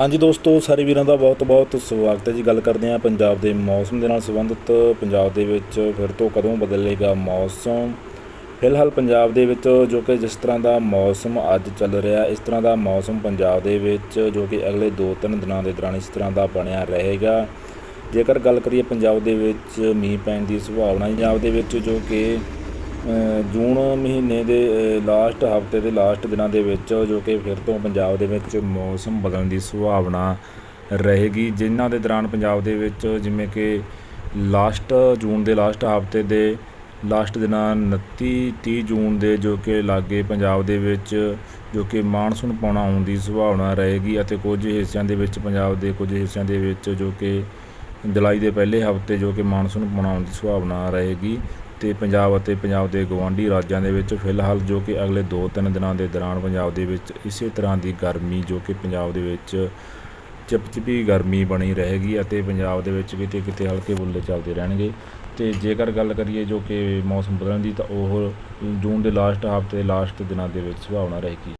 ਹਾਂਜੀ ਦੋਸਤੋ, ਸਾਰੇ ਵੀਰਾਂ ਦਾ ਬਹੁਤ-ਬਹੁਤ ਸਵਾਗਤ ਹੈ ਜੀ। ਗੱਲ ਕਰਦੇ ਹਾਂ ਪੰਜਾਬ ਦੇ ਮੌਸਮ ਦੇ ਨਾਲ ਸੰਬੰਧਿਤ। ਪੰਜਾਬ ਦੇ ਵਿੱਚ ਫਿਰ ਤੋਂ ਕਦੋਂ ਬਦਲੇਗਾ ਮੌਸਮ? ਫਿਲਹਾਲ ਪੰਜਾਬ ਦੇ ਵਿੱਚ ਜੋ ਕਿ ਜਿਸ ਤਰ੍ਹਾਂ ਦਾ ਮੌਸਮ ਅੱਜ ਚੱਲ ਰਿਹਾ, ਇਸ ਤਰ੍ਹਾਂ ਦਾ ਮੌਸਮ ਪੰਜਾਬ ਦੇ ਵਿੱਚ ਜੋ ਕਿ ਅਗਲੇ 2-3 ਦਿਨਾਂ ਦੇ ਦੌਰਾਨ ਇਸ ਤਰ੍ਹਾਂ ਦਾ ਬਣਿਆ ਰਹੇਗਾ। ਜੇਕਰ ਗੱਲ ਕਰੀਏ ਪੰਜਾਬ ਦੇ ਵਿੱਚ ਮੀਂਹ ਪੈਣ ਦੀ ਸੰਭਾਵਨਾ, ਪੰਜਾਬ ਦੇ ਵਿੱਚ ਜੋ ਕਿ ਜੂਨ ਮਹੀਨੇ ਦੇ ਲਾਸਟ ਹਫ਼ਤੇ ਦੇ ਲਾਸਟ ਦਿਨਾਂ ਦੇ ਵਿੱਚ ਜੋ ਕਿ ਫਿਰ ਤੋਂ ਪੰਜਾਬ ਦੇ ਵਿੱਚ ਮੌਸਮ ਬਦਲਣ ਦੀ ਸੰਭਾਵਨਾ ਰਹੇਗੀ, ਜਿਨ੍ਹਾਂ ਦੇ ਦੌਰਾਨ ਪੰਜਾਬ ਦੇ ਵਿੱਚ ਜਿਵੇਂ ਕਿ ਲਾਸਟ ਜੂਨ ਦੇ ਲਾਸਟ ਹਫ਼ਤੇ ਦੇ ਲਾਸਟ ਦਿਨਾਂ 29 30 ਜੂਨ ਦੇ ਜੋ ਕਿ ਲਾਗੇ ਪੰਜਾਬ ਦੇ ਵਿੱਚ ਜੋ ਕਿ ਮਾਨਸੂਨ ਪਾਉਣਾ ਆਉਣ ਦੀ ਸੰਭਾਵਨਾ ਰਹੇਗੀ ਅਤੇ ਕੁਝ ਹਿੱਸਿਆਂ ਦੇ ਵਿੱਚ ਪੰਜਾਬ ਦੇ ਕੁਝ ਹਿੱਸਿਆਂ ਦੇ ਵਿੱਚ ਜੋ ਕਿ ਜੁਲਾਈ ਦੇ ਪਹਿਲੇ ਹਫ਼ਤੇ ਜੋ ਕਿ ਮਾਨਸੂਨ ਪਾਉਣਾ ਆਉਣ ਦੀ ਸੰਭਾਵਨਾ ਰਹੇਗੀ। ਤੇ ਪੰਜਾਬ ਅਤੇ ਪੰਜਾਬ ਦੇ ਗਵਾਂਢੀ ਰਾਜਾਂ ਦੇ ਵਿੱਚ ਫਿਲਹਾਲ ਜੋ ਕਿ ਅਗਲੇ 2-3 ਦਿਨਾਂ ਦੇ ਦੌਰਾਨ ਪੰਜਾਬ ਦੇ ਵਿੱਚ ਇਸੇ ਤਰ੍ਹਾਂ ਦੀ ਗਰਮੀ ਜੋ ਕਿ ਪੰਜਾਬ ਦੇ ਵਿੱਚ ਚਿਪਚਿਪੀ ਗਰਮੀ ਬਣੀ ਰਹੇਗੀ ਅਤੇ ਪੰਜਾਬ ਦੇ ਵਿੱਚ ਕਿਤੇ ਕਿਤੇ ਹਲਕੇ ਬੁੱਲੇ ਚੱਲਦੇ ਰਹਿਣਗੇ। ਤੇ ਜੇਕਰ ਗੱਲ ਕਰੀਏ ਜੋ ਕਿ ਮੌਸਮ ਬਦਲਣ ਦੀ ਤਾਂ ਉਹ ਜੂਨ ਦੇ ਲਾਸਟ ਹਫ਼ਤੇ ਲਾਸਟ ਦਿਨਾਂ ਦੇ ਵਿੱਚ ਸੰਭਾਵਨਾ ਰਹੇਗੀ।